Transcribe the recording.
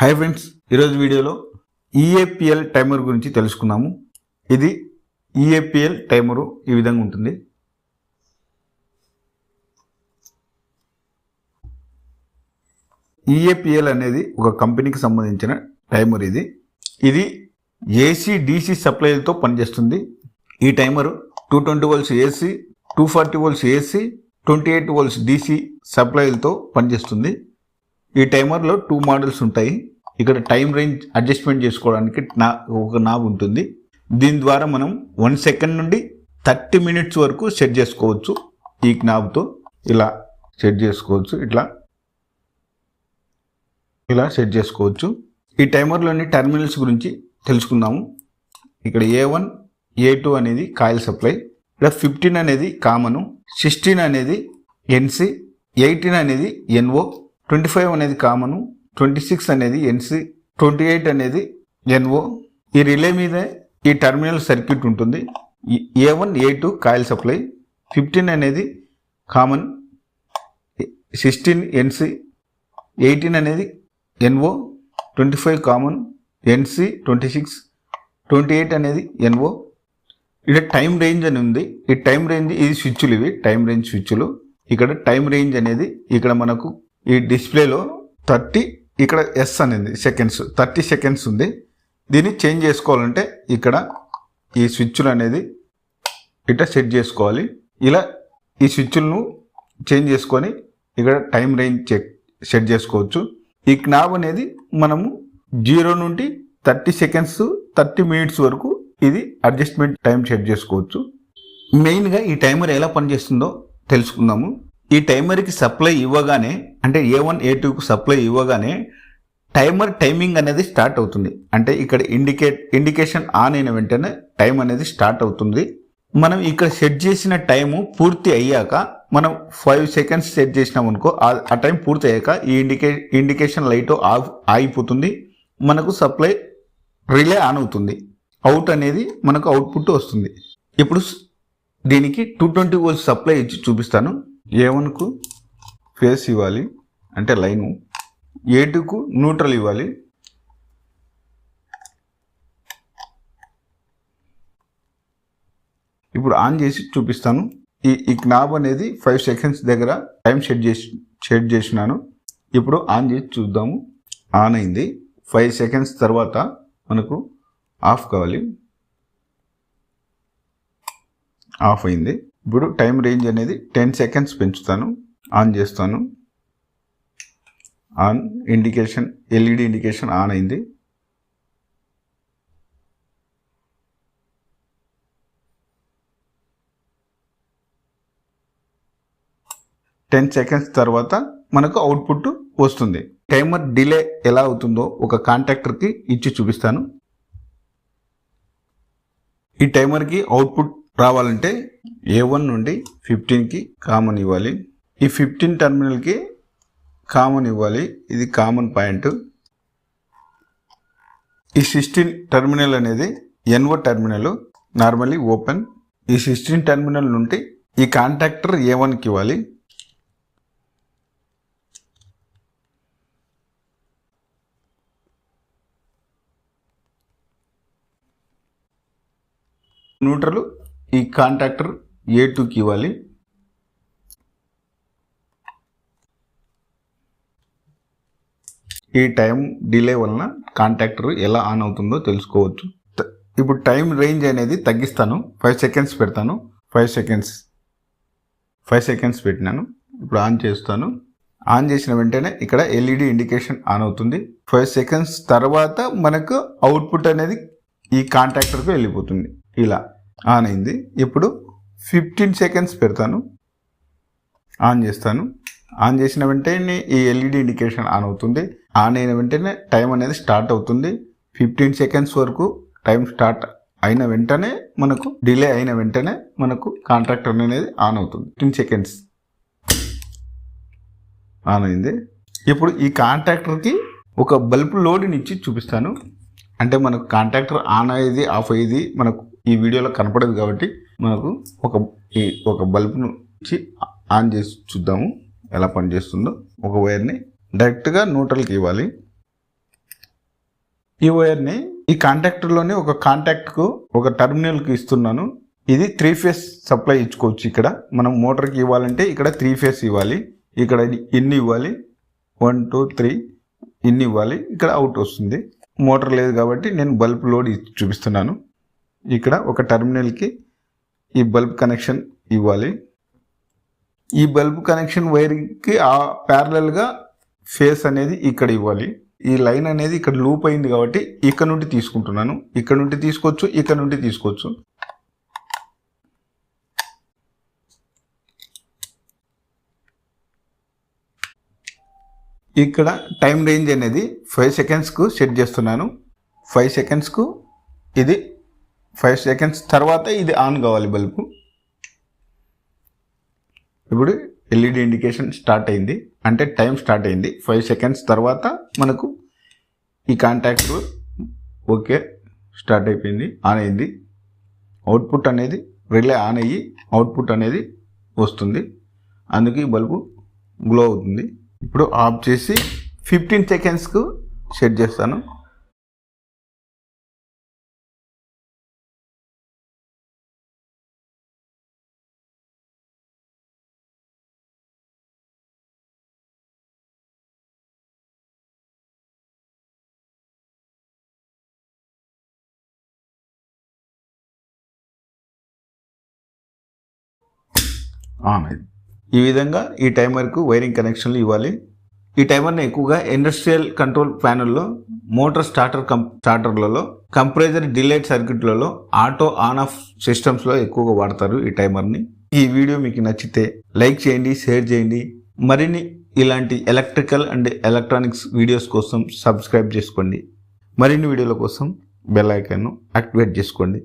Hi friends ఈరోజు వీడియోలో ఈఏపిఎల్ timer గురించి తెలుసుకున్నాము ఇది ఈఏపిఎల్ టైమరు ఈ విధంగా ఉంటుంది. ఈఏపిఎల్ అనేది ఒక కంపెనీకి సంబంధించిన టైమర్ ఇది. ఇది ఏసీ డీసీ సప్లైలతో పనిచేస్తుంది. ఈ timer two twenty volts AC two forty volts AC twenty eight volts DC సప్లైలతో పనిచేస్తుంది. ఈ టైమర్లో టూ మోడల్స్ ఉంటాయి. ఇక్కడ టైం రేంజ్ అడ్జస్ట్మెంట్ చేసుకోవడానికి నా ఒక నాబ్ ఉంటుంది. దీని ద్వారా మనం వన్ సెకండ్ నుండి థర్టీ మినిట్స్ వరకు సెట్ చేసుకోవచ్చు ఈ నాబ్తో. ఇలా సెట్ చేసుకోవచ్చు. ఇట్లా. ఇలా సెట్ చేసుకోవచ్చు. ఈ టైమర్లోని టెర్మినల్స్ గురించి తెలుసుకుందాము. ఇక్కడ ఏ వన్ ఏ టూ అనేది కాయిల్ సప్లై. ఇక్కడ ఫిఫ్టీన్ అనేది కామను. సిక్స్టీన్ అనేది ఎన్సి ఎయిటీన్ అనేది ఎన్ఓ ట్వంటీ ఫైవ్ అనేది కామను ట్వంటీ సిక్స్ అనేది ఎన్సి ట్వంటీ ఎయిట్ అనేది ఎన్ఓ ఈ రిలే మీద ఈ టర్మినల్ సర్క్యూట్ ఉంటుంది. A one A two coil supply fifteen అనేది కామన్ సిక్స్టీన్ ఎన్సి ఎయిటీన్ అనేది NO twenty five common NC twenty six twenty eight అనేది ఎన్ఓ ఇక్కడ టైం రేంజ్ అని ఉంది. ఈ టైం రేంజ్ ఇది స్విచ్లు ఇవి టైం రేంజ్ స్విచ్లు. ఇక్కడ టైం రేంజ్ అనేది ఇక్కడ మనకు ఈ డిస్ప్లేలో థర్టీ ఇక్కడ ఎస్ అనేది సెకండ్స్ థర్టీ సెకండ్స్ ఉంది. దీన్ని చేంజ్ చేసుకోవాలంటే ఇక్కడ ఈ స్విచ్లు అనేది ఇట్లా సెట్ చేసుకోవాలి. ఇలా ఈ స్విచ్లను చేంజ్ చేసుకొని ఇక్కడ టైం రేంజ్ చెక్ సెట్ చేసుకోవచ్చు. ఈ క్నాబ్ అనేది మనము జీరో నుండి థర్టీ సెకండ్స్ థర్టీ మినిట్స్ వరకు ఇది అడ్జస్ట్మెంట్ టైం సెట్ చేసుకోవచ్చు. మెయిన్గా ఈ టైమర్ ఎలా పనిచేస్తుందో తెలుసుకుందాము. ఈ టైమర్కి సప్లై ఇవ్వగానే అంటే ఏ వన్ ఏ టూకు సప్లై ఇవ్వగానే టైమర్ టైమింగ్ అనేది స్టార్ట్ అవుతుంది. అంటే ఇక్కడ ఇండికేట్ ఇండికేషన్ ఆన్ అయిన వెంటనే టైం అనేది స్టార్ట్ అవుతుంది. మనం ఇక్కడ సెట్ చేసిన టైము పూర్తి అయ్యాక మనం ఫైవ్ సెకండ్స్ సెట్ చేసినాం అనుకో ఆ- టైం పూర్తి అయ్యాక ఈ ఇండికే ఇండికేషన్ లైట్ ఆఫ్ ఆగిపోతుంది. మనకు సప్లై రిలే ఆన్ అవుతుంది. అవుట్ అనేది మనకు అవుట్పుట్ వస్తుంది. ఇప్పుడు దీనికి టూ ట్వంటీ వోల్ట్ సప్లై ఇచ్చి చూపిస్తాను. ఏ వన్కు ఫేస్ ఇవ్వాలి అంటే లైను. ఏ టూకు న్యూట్రల్ ఇవ్వాలి. ఇప్పుడు ఆన్ చేసి చూపిస్తాను. ఈ ఈ క్నాబ్ అనేది ఫైవ్ సెకండ్స్ దగ్గర టైం సెట్ చేసి సెట్ చేసినాను. ఇప్పుడు ఆన్ చేసి చూద్దాము. ఆన్ అయింది. ఫైవ్ సెకండ్స్ తర్వాత మనకు ఆఫ్ కావాలి. ఆఫ్ అయింది. ఇప్పుడు టైం రేంజ్ అనేది టెన్ సెకండ్స్ పెంచుతాను. ఆన్ చేస్తాను. On indication LED indication on అయింది. టెన్ సెకండ్స్ తర్వాత మనకు అవుట్పుట్ వస్తుంది. టైమర్ డిలే ఎలా అవుతుందో ఒక కాంట్రాక్టర్కి ఇచ్చి చూపిస్తాను. ఈ టైమర్కి అవుట్పుట్ రావాలంటే ఏ వన్ నుండి ఫిఫ్టీన్కి కామన్ ఇవ్వాలి. ఈ ఫిఫ్టీన్ టర్మినల్కి కామన్ ఇవ్వాలి. ఇది కామన్ పాయింట్. ఈ సిక్స్టీన్ టర్మినల్ అనేది ఎన్ఓ టర్మినల్ నార్మల్లీ ఓపెన్ ఈ సిక్స్టీన్ టర్మినల్ నుండి ఈ కాంటాక్టర్ ఏ వన్కి ఇవ్వాలి. న్యూట్రల్ ఈ కాంట్రాక్టర్ ఏ టూకి ఇవ్వాలి? ఈ టైం డిలే వలన కాంట్రాక్టర్ ఎలా ఆన్ అవుతుందో తెలుసుకోవచ్చు. ఇప్పుడు టైం రేంజ్ అనేది తగ్గిస్తాను. ఫైవ్ సెకండ్స్ పెడతాను. ఫైవ్ సెకండ్స్ ఫైవ్ సెకండ్స్ పెట్టినాను. ఇప్పుడు ఆన్ చేస్తాను. ఆన్ చేసిన వెంటనే ఇక్కడ ఎల్ఈడి ఇండికేషన్ ఆన్ అవుతుంది. ఫైవ్ సెకండ్స్ తర్వాత మనకు అవుట్పుట్ అనేది ఈ కాంట్రాక్టర్కు వెళ్ళిపోతుంది. ఇలా. ఆన్ అయింది. ఇప్పుడు ఫిఫ్టీన్ సెకండ్స్ పెడతాను. ఆన్ చేస్తాను. ఆన్ చేసిన వెంటనే ఈ ఎల్ఈడి ఇండికేషన్ ఆన్ అవుతుంది. ఆన్ అయిన వెంటనే టైం అనేది స్టార్ట్ అవుతుంది. ఫిఫ్టీన్ సెకండ్స్ వరకు టైం స్టార్ట్ అయిన వెంటనే మనకు డిలే అయిన వెంటనే మనకు కాంట్రాక్టర్ అనేది ఆన్ అవుతుంది. ఫిఫ్టీన్ సెకండ్స్ ఆన్ అయింది. ఇప్పుడు ఈ కాంట్రాక్టర్కి ఒక బల్బ్ లోడ్ని ఇచ్చి చూపిస్తాను. అంటే మనకు కాంట్రాక్టర్ ఆన్ అయ్యేది ఆఫ్ అయ్యేది మనకు ఈ వీడియోలో కనపడదు కాబట్టి మనకు ఒక ఈ ఒక బల్బ్ను ఇచ్చి ఆన్ చేసి చూద్దాము ఎలా పనిచేస్తుందో. ఒక వైర్ని డైరెక్ట్గా న్యూట్రల్కి ఇవ్వాలి. ఈ వైర్ని ఈ కాంటాక్టర్లోనే ఒక కాంటాక్ట్కు ఒక టర్మినల్కి ఇస్తున్నాను. ఇది త్రీ ఫేస్ సప్లై ఇచ్చుకోవచ్చు ఇక్కడ. మనం మోటార్కి ఇవ్వాలంటే ఇక్కడ త్రీ ఫేస్ ఇవ్వాలి. ఇక్కడ ఇన్ని ఇవ్వాలి. వన్ టూ త్రీ ఇన్ని ఇవ్వాలి. ఇక్కడ అవుట్ వస్తుంది. మోటార్ లేదు కాబట్టి నేను బల్బ్ లోడ్ చూపిస్తున్నాను. ఇక్కడ ఒక టర్మినల్కి ఈ బల్బ్ కనెక్షన్ ఇవ్వాలి. ఈ బల్బ్ కనెక్షన్ వైర్కి ఆ ప్యారలల్గా ఫేస్ అనేది ఇక్కడ ఇవ్వాలి. ఈ లైన్ అనేది ఇక్కడ లూప్ అయింది కాబట్టి ఇక్కడ నుండి తీసుకుంటున్నాను. ఇక్కడ నుండి తీసుకోవచ్చు ఇక్కడ నుండి తీసుకోవచ్చు. ఇక్కడ టైం రేంజ్ అనేది ఫైవ్ సెకండ్స్కు సెట్ చేస్తున్నాను. ఫైవ్ సెకండ్స్కు ఇది ఫైవ్ సెకండ్స్ తర్వాత ఇది ఆన్ కావాలి బల్బు. ఇప్పుడు ఎల్ఈడి ఇండికేషన్ స్టార్ట్ అయింది. అంటే టైం స్టార్ట్ అయింది. ఫైవ్ సెకండ్స్ తర్వాత మనకు ఈ కాంటాక్ట్ ఓకే స్టార్ట్ అయిపోయింది ఆన్ అయింది. అవుట్పుట్ అనేది రిలే ఆన్ అయ్యి అవుట్పుట్ అనేది వస్తుంది. అందుకే ఈ బల్బు గ్లో అవుతుంది. ఇప్పుడు ఆఫ్ చేసి ఫిఫ్టీన్ సెకండ్స్కు సెట్ చేస్తాను. ఆన్ అయింది ఈ విధంగా ఈ టైమర్కు వైరింగ్ కనెక్షన్లు ఇవ్వాలి. ఈ టైమర్ని ఎక్కువగా ఇండస్ట్రియల్ కంట్రోల్ ప్యానెల్లో మోటార్ స్టార్టర్ కం స్టార్టర్లలో కంప్రెజర్ డిలైట్ సర్క్యూట్లలో ఆటో ఆన్ ఆఫ్ సిస్టమ్స్లో ఎక్కువగా వాడతారు ఈ టైమర్ని. ఈ వీడియో మీకు నచ్చితే లైక్ చేయండి షేర్ చేయండి. మరిన్ని ఇలాంటి ఎలక్ట్రికల్ అండ్ ఎలక్ట్రానిక్స్ వీడియోస్ కోసం సబ్స్క్రైబ్ చేసుకోండి. మరిన్ని వీడియోల కోసం బెల్ ఐకాన్ను యాక్టివేట్ చేసుకోండి.